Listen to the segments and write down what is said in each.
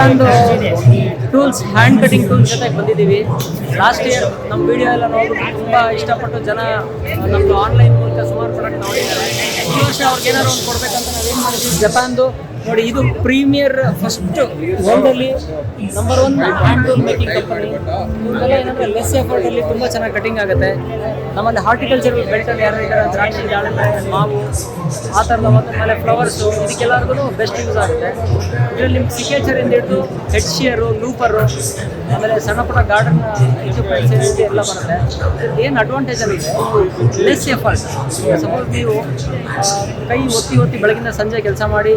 ಜಪಾನ್ದು tools hand cutting tools ಜೊತೆಗೆ ಬಂದಿದ್ದೀವಿ. Last year ನಮ್ಮ ವಿಡಿಯೋ ಎಲ್ಲ ನೋಡ್ಬಿಟ್ಟು ತುಂಬ ಇಷ್ಟಪಟ್ಟು ಜನ ನಮ್ಮದು ಆನ್ಲೈನ್ ಮೂಲಕ ಸುಮಾರು ಪ್ರಾಡಕ್ಟ್ ನೋಡಿದ್ದಾರೆ ಈ ವರ್ಷ ಅವ್ರಿಗೆ ಏನಾದ್ರು ಒಂದು ಕೊಡಬೇಕಂತ ನಾವೇನು ಮಾಡಿದ್ವಿ? ಜಪಾನ್ದು ನೋಡಿ, ಇದು premier first ವರ್ಲ್ಡಲ್ಲಿ number one hand tool making company ಇವೆಲ್ಲ ಏನಂದ್ರೆ ಲೆಸ್ ಎಫರ್ಟಲ್ಲಿ ತುಂಬ ಚೆನ್ನಾಗಿ ಕಟಿಂಗ್ ಆಗುತ್ತೆ. ನಮ್ಮಲ್ಲಿ ಹಾರ್ಟಿಕಲ್ಚರ್ ಬೆಲ್ಟಲ್ಲಿ ಯಾರು ದ್ರಾಕ್ಷಿ, ದಾಳಿಂಬೆ, ಮಾವು, ಆ ಥರದ ಆಮೇಲೆ ಫ್ಲವರ್ಸು ಇದಕ್ಕೆಲ್ಲರಿಗೂ ಬೆಸ್ಟ್ ಯೂಸ್ ಆಗುತ್ತೆ. ಇದರಲ್ಲಿ ನಿಮ್ಗೆ ಸಿಗ್ನೇಚರಿಂದ ಹಿಡಿದು ಹೆಡ್ ಶಿಯರು ಲೂಪರು ಆಮೇಲೆ ಸಣ್ಣ ಪುಟ್ಟ ಗಾರ್ಡನ್ ಎಲ್ಲ ಬರುತ್ತೆ. ಇದ್ರದ್ದು ಏನು ಅಡ್ವಾಂಟೇಜ್ ಅಲ್ಲಿ ಲೆಸ್ ಎಫರ್ಟ್ ಸಪೋಸ್ ನೀವು ಕೈ ಒತ್ತಿ ಒತ್ತಿ ಬೆಳಗಿನ ಸಂಜೆ ಕೆಲಸ ಮಾಡಿ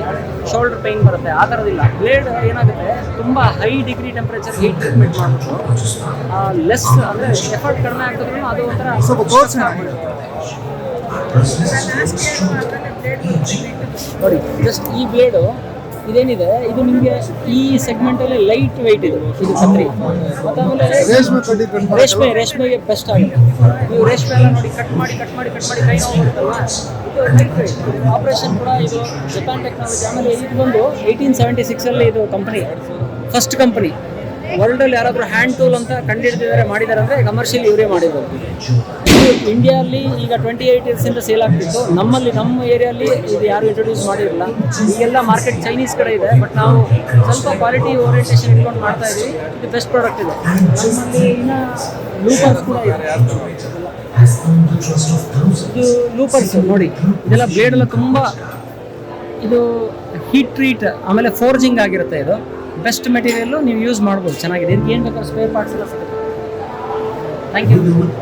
ಶೋಲ್ಡರ್ ಪೈನ್ ಬರುತ್ತೆ ಆ ಥರದಿಲ್ಲ ಬ್ಲೇಡ್ ಏನಾಗುತ್ತೆ ತುಂಬ high degree temperature heat treatment ಮಾಡಿಬಿಟ್ಟು ಲೆಸ್ ಅಂದರೆ ಎಫರ್ಟ್ ಕಡಿಮೆ ಆಗ್ತದ್ರೂ ಅದು ಒಂಥರ ನೋಡಿ ಜಸ್ಟ್ ಈ ಬ್ಲೇಡು ಇದೇನಿದೆ? ಇದು ನಿಮಗೆ ಈ ಸೆಗ್ಮೆಂಟಲ್ಲಿ ಲೈಟ್ ವೆಯ್ಟ್ ಇದು ಇದು ಕತ್ರಿ. ಮತ್ತು ಆಮೇಲೆ ರೇಷ್ಮೆ ರೇಷ್ಮೆ ರೇಷ್ಮೆಗೆ ಬೆಸ್ಟ್ ಆಗುತ್ತೆ ನೀವು ರೇಷ್ಮೆ ಎಲ್ಲ ನೋಡಿ ಕಟ್ ಮಾಡಿ ಕಟ್ ಮಾಡಿ ಕಟ್ ಮಾಡಿ ಕೈ ನೋವು ಬರುತ್ತಲ್ವಾ? ಇದು ಲೈಟ್ ವೆಯ್ಟ್ ಆಪರೇಷನ್ ಕೂಡ ಇದು ಜಪಾನ್ ಟೆಕ್ನಾಲಜಿ ಆಮೇಲೆ ಇದು ಬಂದು ಏಯ್ಟೀನ್ ಸೆವೆಂಟಿ ಸಿಕ್ಸಲ್ಲಿ ಇದು ಕಂಪನಿ ಫಸ್ಟ್ ಕಂಪನಿ ವರ್ಲ್ಡಲ್ಲಿ ಯಾರಾದರೂ ಹ್ಯಾಂಡ್ ಟೂಲ್ ಅಂತ ಕಂಡುಹಿಡಿದಿದ್ದಾರೆ ಮಾಡಿದ್ದಾರೆ ಅಂದರೆ ಕಮರ್ಷಿಯಲ್ ಇವರೇ ಮಾಡಿದ್ದಾರೆ ಇಂಡಿಯಾದಲ್ಲಿ ಈಗ ಟ್ವೆಂಟಿ ಏಯ್ಟ್ ಇಯರ್ಸಿಂದ ಸೇಲ್ ಆಗ್ತಿತ್ತು. ನಮ್ಮಲ್ಲಿ, ನಮ್ಮ ಏರಿಯಲ್ಲಿ ಇದು ಯಾರು ಇಂಟ್ರೊಡ್ಯೂಸ್ ಮಾಡಿರಲಿಲ್ಲ. ಈಗೆಲ್ಲ ಮಾರ್ಕೆಟ್ ಚೈನೀಸ್ ಕಡೆ ಇದೆ ಬಟ್ ನಾವು ಸ್ವಲ್ಪ ಕ್ವಾಲಿಟಿ ಓರಿಯೆಂಟೇಷನ್ ಇಟ್ಕೊಂಡು ಮಾಡ್ತಾ ಇದ್ದೀವಿ ಇದು ಬೆಸ್ಟ್ ಪ್ರಾಡಕ್ಟ್ ಇದೆ. ಲೂಪರ್ಸ್ ಕೂಡ ಇದೆ. ಇದು ಲೂಪರ್ಸ್ ನೋಡಿ. ಇದೆಲ್ಲ ಬ್ಲೇಡ್ ಎಲ್ಲ ತುಂಬ ಇದು ಹೀಟ್ ಟ್ರೀಟ್ ಆಮೇಲೆ ಫೋರ್ಜಿಂಗ್ ಆಗಿರುತ್ತೆ ಇದು. ಬೆಸ್ಟ್ ಮೆಟೀರಿಯಲ್ಲು ನೀವು ಯೂಸ್ ಮಾಡ್ಬೋದು, ಚೆನ್ನಾಗಿದೆ. ಇದಕ್ಕೆ ಏನು ಬೇಕಾದ್ರೂ ಸ್ಪೇರ್ ಪಾರ್ಟ್ಸ್ ಎಲ್ಲ ಸಿಗುತ್ತೆ. Thank you